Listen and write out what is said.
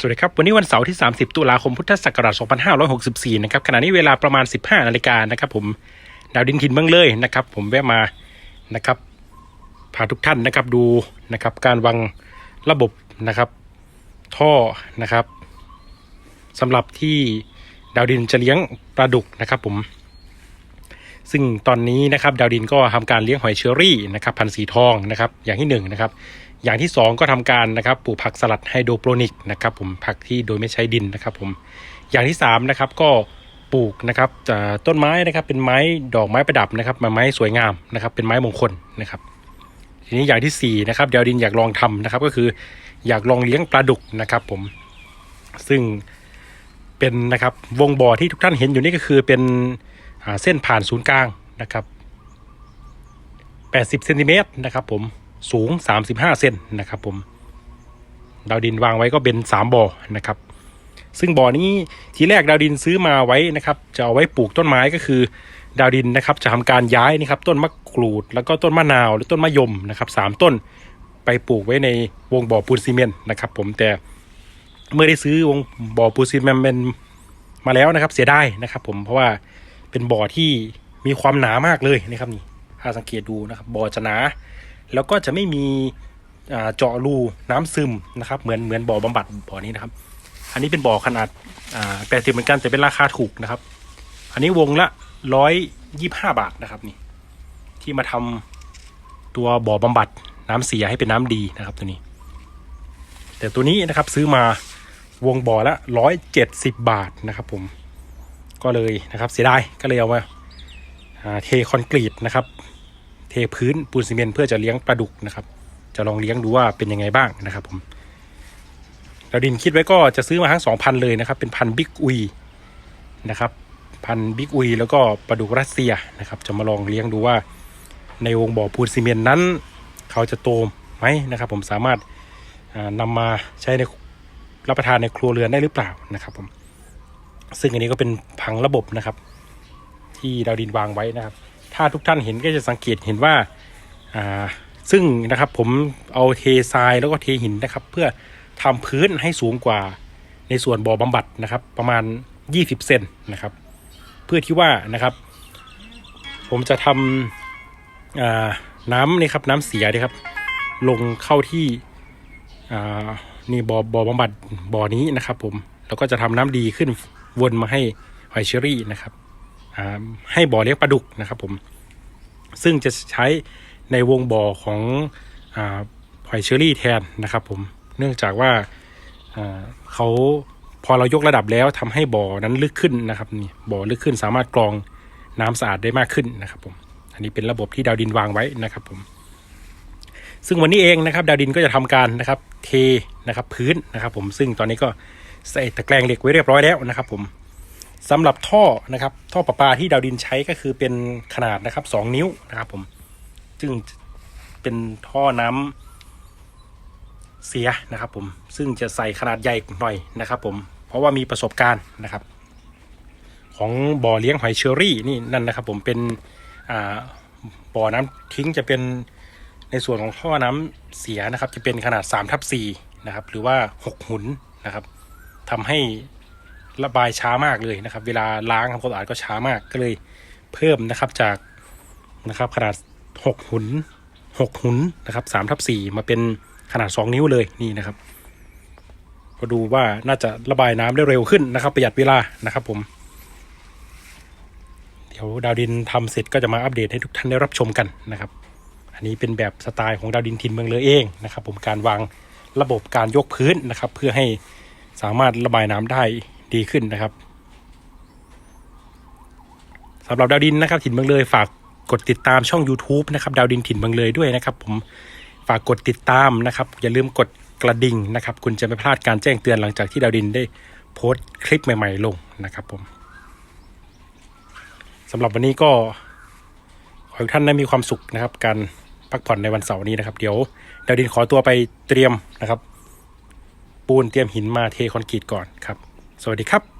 สวัสดีครับ วันนี้วันเสาร์ที่ 30 ตุลาคมพุทธศักราช 2564 นะครับขณะนี้เวลาประมาณ 15 นาฬิกานะครับผมดาวดินทินเมืองเลยนะครับ ผมแวะมานะครับพาทุกท่านนะครับดูนะครับ การวางระบบนะครับ ท่อนะครับสำหรับที่ดาวดินจะเลี้ยงปลาดุกนะครับผม ซึ่งตอนนี้นะครับ ดาวดินก็ทำการเลี้ยงหอยเชอรี่นะครับ พันธุ์สีทองนะครับ อย่างที่หนึ่งนะครับ อย่างที่สองก็ทำการนะครับปลูกผักสลัดไฮโดรโปรนิกนะครับผมผักที่โดยไม่ใช้ดินนะครับผมอย่างที่สามนะครับก็ปลูกนะครับต้นไม้นะครับเป็นไม้ดอกไม้ประดับนะครับไม้สวยงามนะครับเป็นไม้มงคลนะครับทีนี้อย่างที่สี่นะครับเดวดินอยากลองทำนะครับก็คืออยากลองเลี้ยงปลาดุกนะครับผมซึ่งเป็นนะครับวงบ่อที่ทุกท่านเห็นอยู่นี่ก็คือเป็นเส้นผ่านศูนย์กลางนะครับ 80เซนติเมตรนะครับผม สูง 35 เซนนะครับผมดาวดินวางไว้ก็เป็น 3บ่อนะครับ ซึ่งบ่อนี้ทีแรกดาวดินซื้อมาไว้นะครับ จะเอาไว้ปลูกต้นไม้ก็คือ ดาวดินนะครับจะทำการย้ายนะครับ ต้นมะกรูด แล้วก็ต้นมะนาวหรือต้นมะยมนะครับสามต้นไปปลูกไว้ในวงบ่อปูนซีเมนต์นะครับ ผมแต่เมื่อได้ซื้อวงบ่อปูนซีเมนต์มาแล้วนะครับ เสียดายนะครับ ผมเพราะว่าเป็นบ่อที่มีความหนามากเลยนะครับนี่ถ้าสังเกตดูนะครับบ่อจะหนา แล้วก็จะไม่มีเจาะรูน้ำซึมนะครับ เหมือนเหมือนบ่อบำบัดบ่อนี้นะครับ อันนี้เป็นบ่อขนาดแปดสิบเหมือนกันแต่เป็นราคาถูกนะครับ อันนี้วงละร้อยยี่ห้าบาทนะครับนี่ ที่มาทำตัวบ่อบำบัดน้ำเสียให้เป็นน้ำดีนะครับตัวนี้ แต่ตัวนี้นะครับซื้อมาวงบ่อละร้อยเจ็ดสิบบาทนะครับ ผม ก็เลยนะครับเสียดายก็เลยเอามาเทคอนกรีตนะครับ พื้นปูนซีเมนต์เพื่อจะเลี้ยงปลาดุกนะครับ จะลองเลี้ยงดูว่าเป็นยังไงบ้างนะครับผมดาวดินคิดไว้ก็จะซื้อมาทั้งสองพันเลยนะครับ เป็นพันบิ๊กอุยนะครับพันบิ๊กอุยแล้วก็ปลาดุกรัสเซียนะครับ จะมาลองเลี้ยงดูว่า ในวงบ่อปูนซีเมนต์นั้น เขาจะโตไหมนะครับ ผมสามารถอ่านำมาใช้ในรับประทานในครัวเรือนได้หรือเปล่านะครับ ผม ซึ่งอันนี้ก็เป็นผังระบบนะครับ ที่ดาวดินวางไว้นะครับ ถ้าทุกท่านเห็นก็จะสังเกตเห็นว่าอ่าซึ่งนะครับผมเอาเททรายแล้วก็เทหินนะครับ เพื่อทำพื้นให้สูงกว่าในส่วนบ่อบำบัดนะครับ ประมาณ 20 เซนนะครับ เพื่อที่ว่านะครับ ผมจะทำน้ำนี่ครับน้ำเสียนี่ครับ ลงเข้าที่นี่บ่อบ่อบำบัดบ่อนี้นะครับ ผมแล้วก็จะทำน้ำดีขึ้นวนมาให้หอยเชอรี่นะครับ ให้บ่อเลี้ยงปลาดุกนะครับผมซึ่งจะใช้ในวงบ่อของอหอยเชอรี่แทนนะครับผมเนื่องจากว่าอ่าเขาพอเรายกระดับแล้วทำให้บ่อนั้นลึกขึ้นนะครับนี่บ่อลึกขึ้นสามารถกรองน้ำสะอาดได้มากขึ้นนะครับผมอันนี้เป็นระบบที่ดาวดินวางไว้นะครับผมซึ่งวันนี้เองนะครับ ดาวดินก็จะทำการนะครับ เทนะครับพื้นนะครับ ผมซึ่งตอนนี้ก็ใส่ตะแกรงเหล็กไว้เรียบร้อยแล้วนะครับ ผม สำหรับท่อนะครับ ท่อประปาที่ดาวดินใช้ก็คือเป็นขนาดนะครับสองนิ้วนะครับผมซึ่งเป็นท่อน้ำเสียนะครับ ผมซึ่งจะใส่ขนาดใหญ่หน่อยนะครับ ผมเพราะว่ามีประสบการณ์นะครับ ของบ่อเลี้ยงหอยเชอรี่นี่นั่นนะครับ ผมเป็นบ่อน้ำทิ้งจะเป็นในส่วนของท่อน้ำเสียนะครับ จะเป็นขนาด3ทับ4นะครับ หรือว่า 6 หุนนะครับทำให้ ระบายช้ามากเลยนะครับ เวลาล้างทำความสะอาดก็ช้ามากก็เลยเพิ่มนะครับจากนะครับขนาดหกหุนหกหุนนะครับสามทับสี่มาเป็นขนาดสองนิ้วเลยนี่นะครับ ก็ดูว่าน่าจะระบายน้ำได้เร็วขึ้นนะครับ ประหยัดเวลานะครับผม เดี๋ยวดาวดินทำเสร็จก็จะมาอัปเดตให้ทุกท่านได้รับชมกันนะครับ อันนี้เป็นแบบสไตล์ของดาวดินทินเมืองเลยเองนะครับ ผมการวางระบบการยกพื้นนะครับ เพื่อให้สามารถระบายน้ำได้ ดีขึ้นนะครับสำหรับดาวดินนะครับถิ่นเมืองเลย ฝากกดติดตามช่อง YouTube นะครับดาวดินถิ่นเมืองเลยด้วยนะครับ ผมฝากกดติดตามนะครับ อย่าลืมกดกระดิ่งนะครับ คุณจะไม่พลาดการแจ้งเตือนหลังจากที่ดาวดินได้โพสต์คลิปใหม่ ๆ ลงนะครับ ผมสำหรับวันนี้ก็ขอให้ท่านได้มีความสุขนะครับ การพักผ่อนในวันเสาร์นี้นะครับ เดี๋ยวดาวดินขอตัวไปเตรียมนะครับ ปูนเตรียมหินมาเทคอนกรีตก่อนครับ สวัสดีครับ